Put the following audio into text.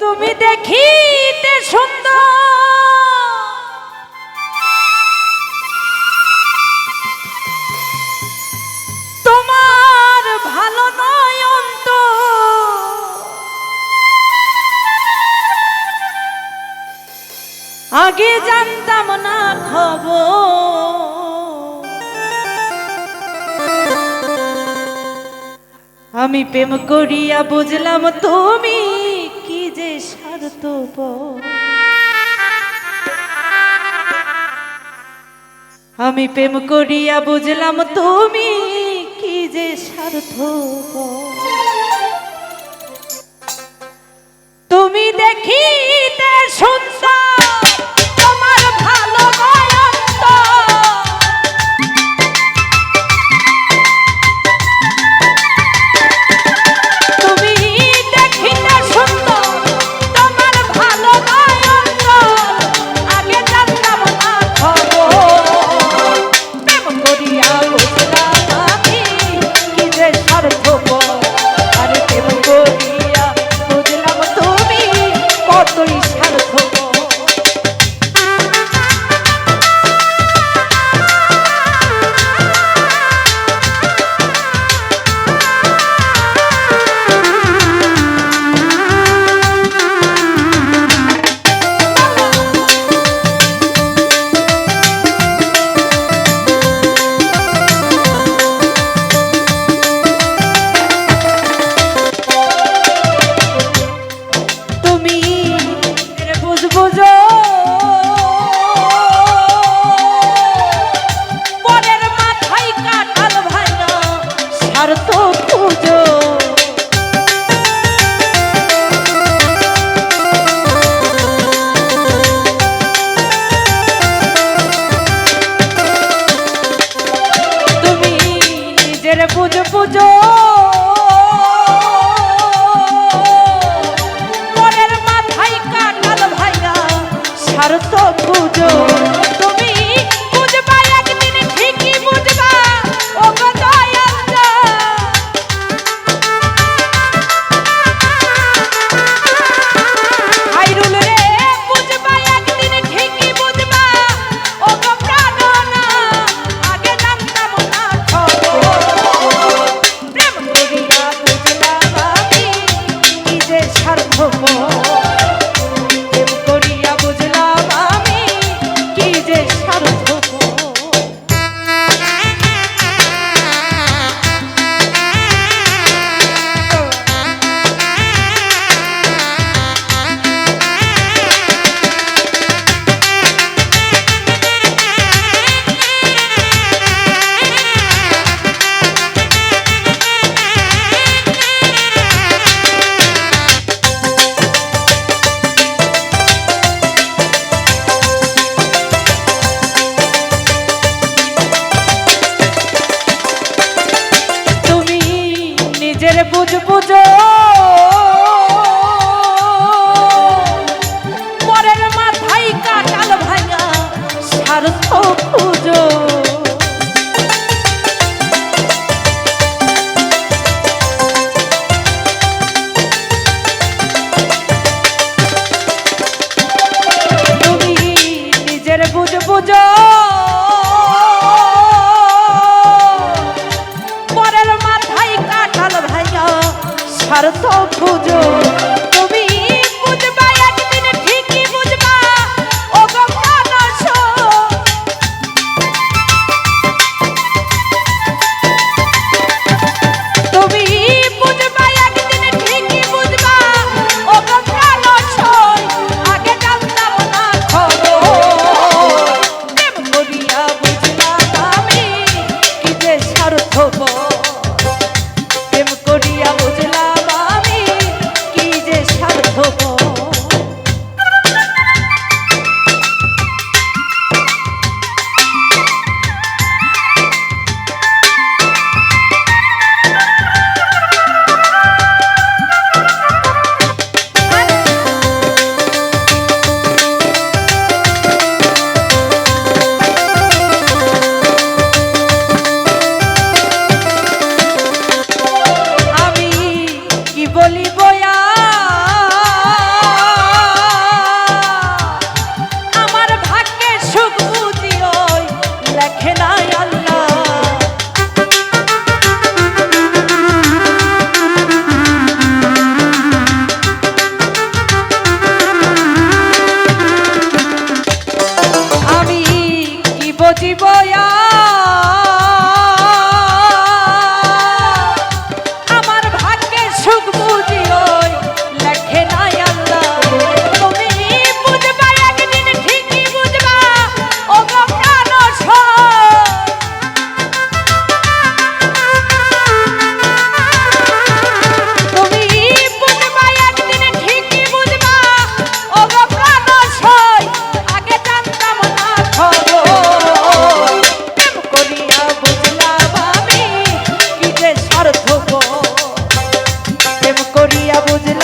তুমি দেখিতে সুন্দর। তোমার ভালো নয় অন্ত আগে জানতাম না খবর। আমি প্রেম করিয়া বুঝলাম তুমি আমি প্রেম করিয়া বুঝলাম তুমি কি যে স্বার্থ তুমি দেখিতে সুন্দর kind a cold. নিজের পুজো পুজো। পরের মাথায় কাটাল ভাইয়া সারত পুজো। মনের বুঝ বুঝো। পরের মাথায় কাটাল ভাঙা স্বার্থ খুঁজো তুমি নিজের বুঝ বুঝো। শিবয়া করিয়া বুঝল